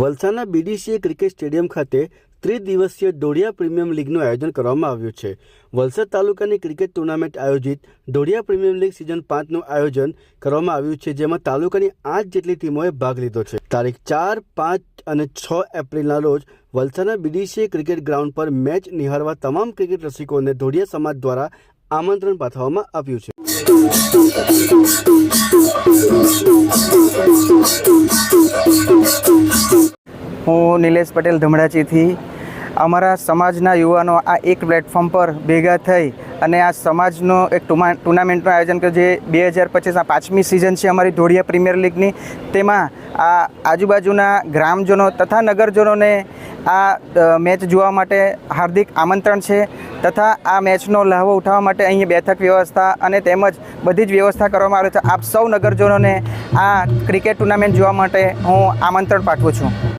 વલસાડના BDCA cricket stadium ખાતે ત્રિદિવસીય દોઢિયા પ્રીમિયમ લીગનું આયોજન કરવામાં આવ્યું છે. વલસાડ તાલુકાની ક્રિકેટ ટુર્નામેન્ટ આયોજિત દોઢિયા પ્રીમિયમ લીગ સિઝન પાંચનું આયોજન કરવામાં આવ્યું છે, જેમાં તાલુકાની આઠ જેટલી ટીમોએ ભાગ લીધો છે. તારીખ ચાર, પાંચ અને છ એપ્રિલના રોજ વલસાડના બીડીસીએ ક્રિકેટ ગ્રાઉન્ડ પર મેચ નિહાળવા તમામ ક્રિકેટ રસિકોને દોડિયા સમાજ દ્વારા આમંત્રણ પાઠવવામાં આવ્યું છે. હું નિલેશ પટેલ ધમડાચીથી. અમારા સમાજના યુવાનો આ એક પ્લેટફોર્મ પર ભેગા થઈ અને આ સમાજનો એક ટુમા, ટુર્નામેન્ટનું આયોજન કર્યું જે બે હજાર પચીસ આ પાંચમી સિઝન છે અમારી ધોળિયા પ્રીમિયર લીગની તેમાં આ આજુબાજુના ગ્રામજનો તથા નગરજનોને આ મેચ જોવા માટે હાર્દિક આમંત્રણ છે તથા આ મેચનો લહાવો ઉઠાવવા માટે અહીં બેઠક વ્યવસ્થા અને તેમજ બધી જ વ્યવસ્થા કરવામાં આવે છે. આપ સૌ નગરજનોને આ ક્રિકેટ ટુર્નામેન્ટ જોવા માટે હું આમંત્રણ પાઠવું છું.